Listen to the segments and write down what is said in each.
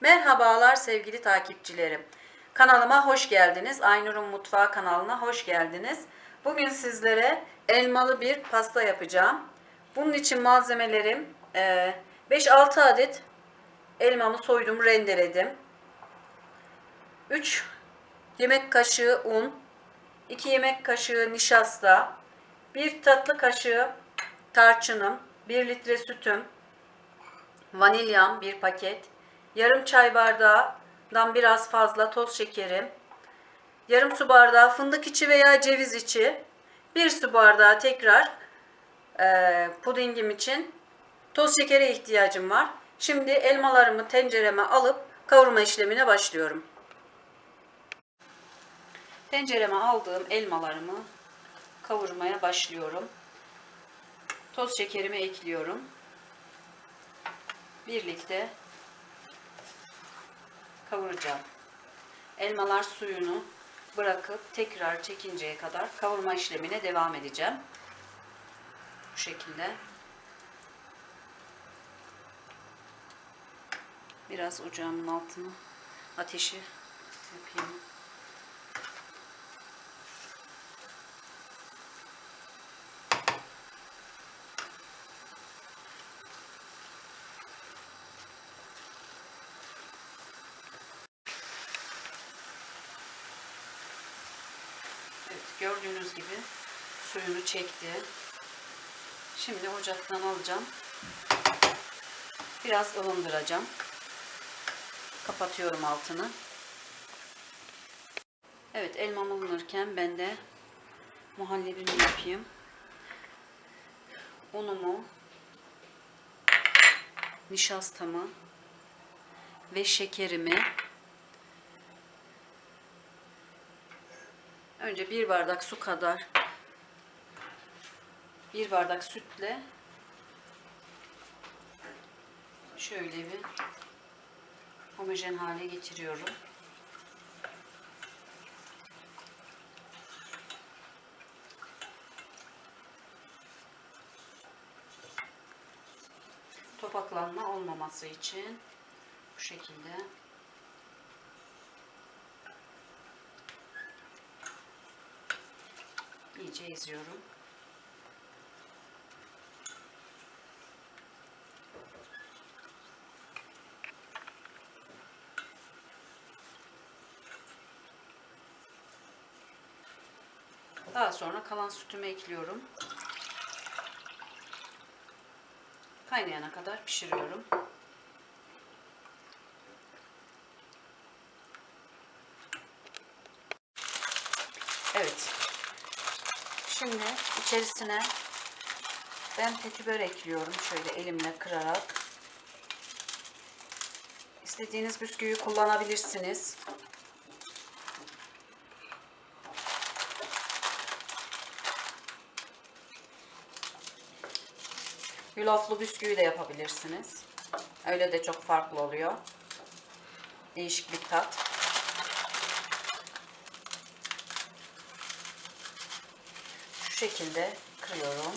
Merhabalar sevgili takipçilerim. Kanalıma hoş geldiniz. Aynur'un Mutfağı kanalına hoş geldiniz. Bugün sizlere elmalı bir pasta yapacağım. Bunun için malzemelerim e, 5-6 adet elmamı soydum, rendeledim. 3 yemek kaşığı un, 2 yemek kaşığı nişasta, 1 tatlı kaşığı tarçınım, 1 litre sütüm, vanilyam 1 paket, yarım çay bardağından biraz fazla toz şekerim, yarım su bardağı fındık içi veya ceviz içi, 1 su bardağı tekrar e, pudingim için toz şekere ihtiyacım var. Şimdi elmalarımı tencereme alıp kavurma işlemine başlıyorum. Tencereme aldığım elmalarımı kavurmaya başlıyorum. Toz şekerimi ekliyorum. Birlikte kavuracağım. Elmalar suyunu bırakıp tekrar çekinceye kadar kavurma işlemine devam edeceğim. Bu şekilde. Biraz ocağımın altını ateşi yapayım. Evet, gördüğünüz gibi suyunu çekti. Şimdi ocaktan alacağım. Biraz ılındıracağım. Kapatıyorum altını. Evet, elmam ılınırken ben de muhallebimi yapayım. Unumu, nişastamı ve şekerimi Önce bir bardak su kadar bir bardak sütle şöyle bir homojen hale getiriyorum. Topaklanma olmaması için bu şekilde iyice eziyorum. Daha sonra kalan sütümü ekliyorum. Kaynayana kadar pişiriyorum. Evet. Şimdi içerisine ben petibör ekliyorum. Şöyle elimle kırarak. İstediğiniz bisküvi kullanabilirsiniz. Yulaflı bisküvi de yapabilirsiniz. Öyle de çok farklı oluyor. Değişik bir tat. Şu şekilde kırıyorum.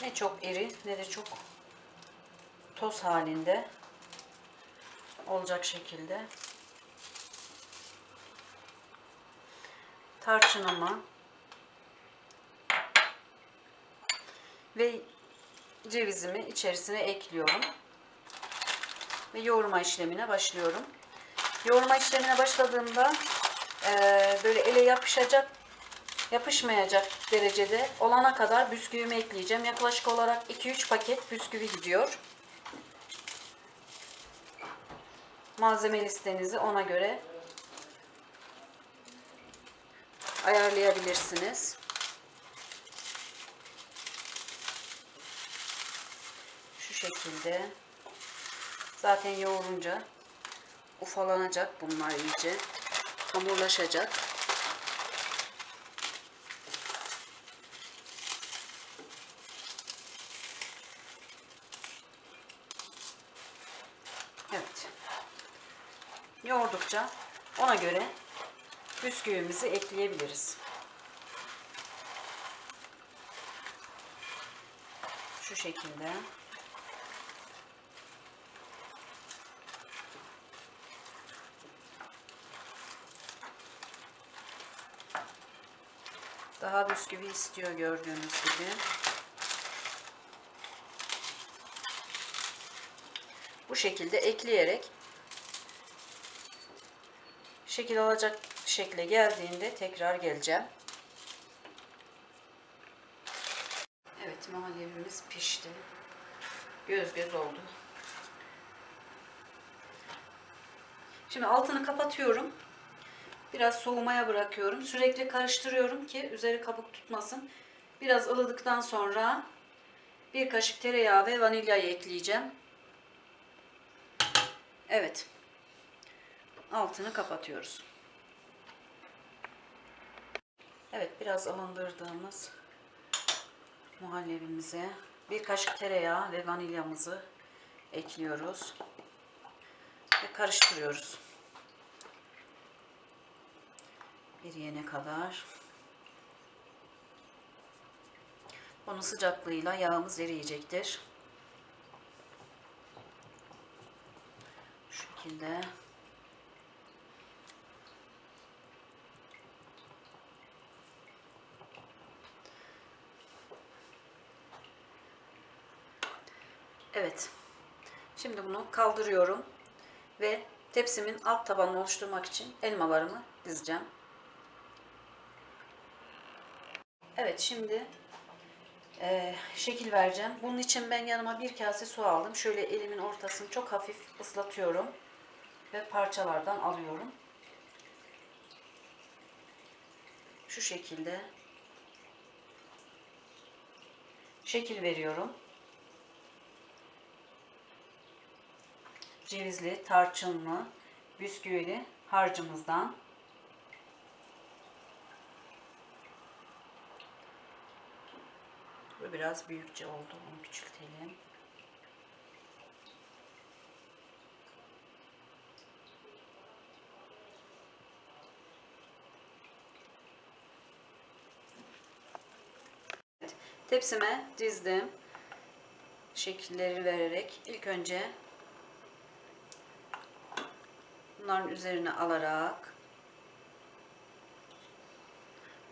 Ne çok iri ne de çok toz halinde olacak şekilde tarçınımı ve cevizimi içerisine ekliyorum ve yoğurma işlemine başlıyorum. Yoğurma işlemine başladığımda e, böyle ele yapışacak, yapışmayacak derecede olana kadar bisküvimi ekleyeceğim. Yaklaşık olarak 2-3 paket bisküvi gidiyor. Malzeme listenizi ona göre ayarlayabilirsiniz. Şu şekilde. Zaten yoğurunca ufalanacak bunlar iyice. Hamurlaşacak. Evet. Yoğurdukça ona göre bisküvimizi ekleyebiliriz. Şu şekilde. Daha bisküvi istiyor gördüğünüz gibi. Bu şekilde ekleyerek şekil alacak şekle geldiğinde tekrar geleceğim. Evet muhallebimiz pişti. Göz göz oldu. Şimdi altını kapatıyorum. Biraz soğumaya bırakıyorum. Sürekli karıştırıyorum ki üzeri kabuk tutmasın. Biraz ılıdıktan sonra bir kaşık tereyağı ve vanilyayı ekleyeceğim. Evet. Altını kapatıyoruz. Evet biraz ılındırdığımız muhallebimize bir kaşık tereyağı ve vanilyamızı ekliyoruz. Ve karıştırıyoruz. eriyene kadar. Onun sıcaklığıyla yağımız eriyecektir. Şu şekilde. Evet. Şimdi bunu kaldırıyorum ve tepsimin alt tabanını oluşturmak için elmalarımı dizeceğim. Evet şimdi e, şekil vereceğim. Bunun için ben yanıma bir kase su aldım. Şöyle elimin ortasını çok hafif ıslatıyorum ve parçalardan alıyorum. Şu şekilde şekil veriyorum. Cevizli, tarçınlı, bisküvili harcımızdan Bu biraz büyükçe oldu. Onu küçültelim. Tepsime dizdim. Şekilleri vererek ilk önce bunların üzerine alarak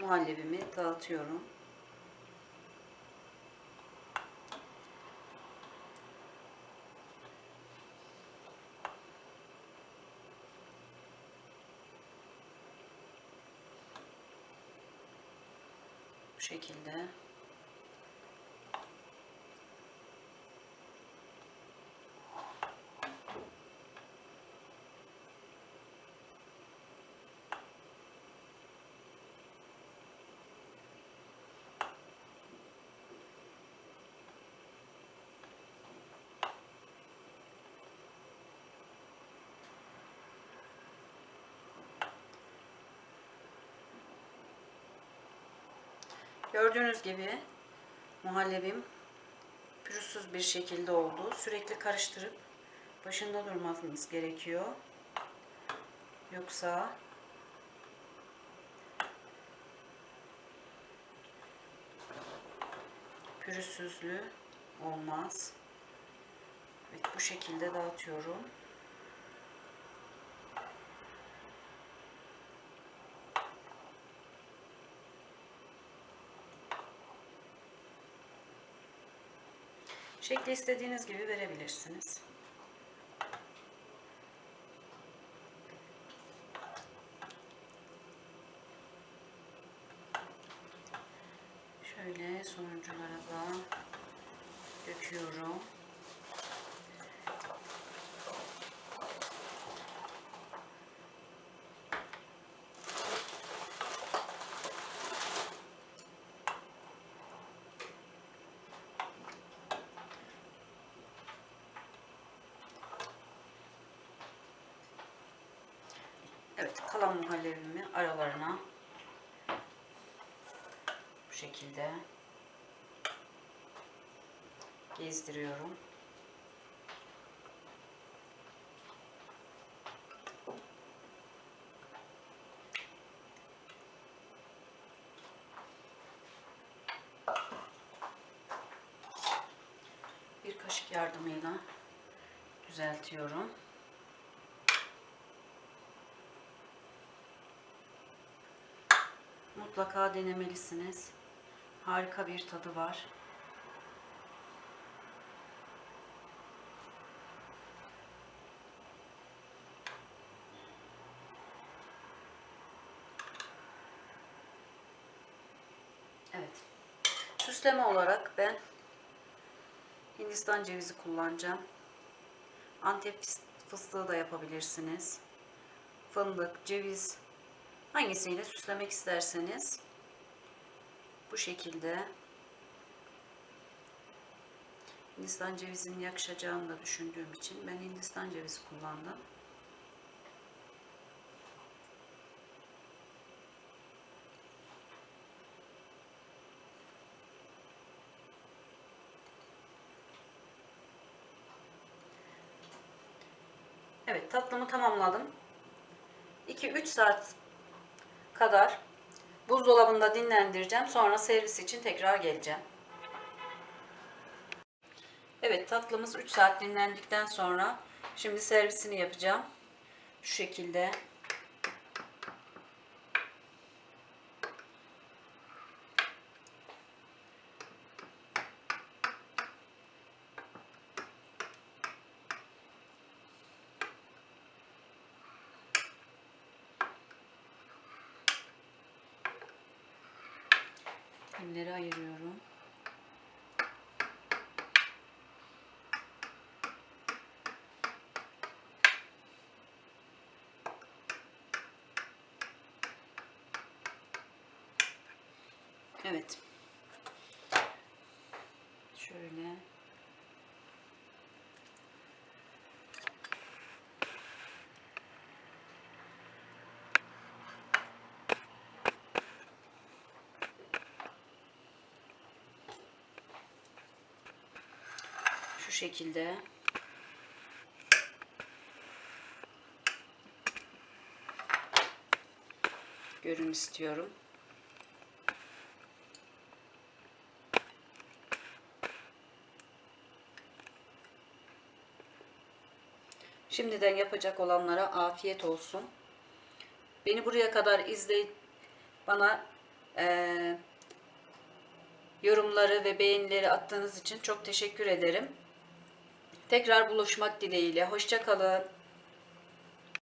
muhallebimi dağıtıyorum. Bu şekilde. Gördüğünüz gibi muhallebim pürüzsüz bir şekilde oldu. Sürekli karıştırıp başında durmanız gerekiyor. Yoksa pürüzsüzlüğü olmaz. Evet bu şekilde dağıtıyorum. Şekli istediğiniz gibi verebilirsiniz. Şöyle sonunculara da döküyorum. Evet kalan muhallebimi aralarına bu şekilde gezdiriyorum. yardımıyla düzeltiyorum. Mutlaka denemelisiniz. Harika bir tadı var. Evet. Süsleme olarak ben Hindistan cevizi kullanacağım. Antep fıs- fıstığı da yapabilirsiniz. Fındık, ceviz hangisiyle süslemek isterseniz bu şekilde Hindistan cevizinin yakışacağını da düşündüğüm için ben Hindistan cevizi kullandım. Evet tatlımı tamamladım. 2-3 saat kadar buzdolabında dinlendireceğim. Sonra servis için tekrar geleceğim. Evet tatlımız 3 saat dinlendikten sonra şimdi servisini yapacağım. Şu şekilde. Dilimleri ayırıyorum. Evet. Şöyle. Şu şekilde. Görün istiyorum. Şimdiden yapacak olanlara afiyet olsun. Beni buraya kadar izleyip bana eee, yorumları ve beğenileri attığınız için çok teşekkür ederim. Tekrar buluşmak dileğiyle. Hoşça kalın.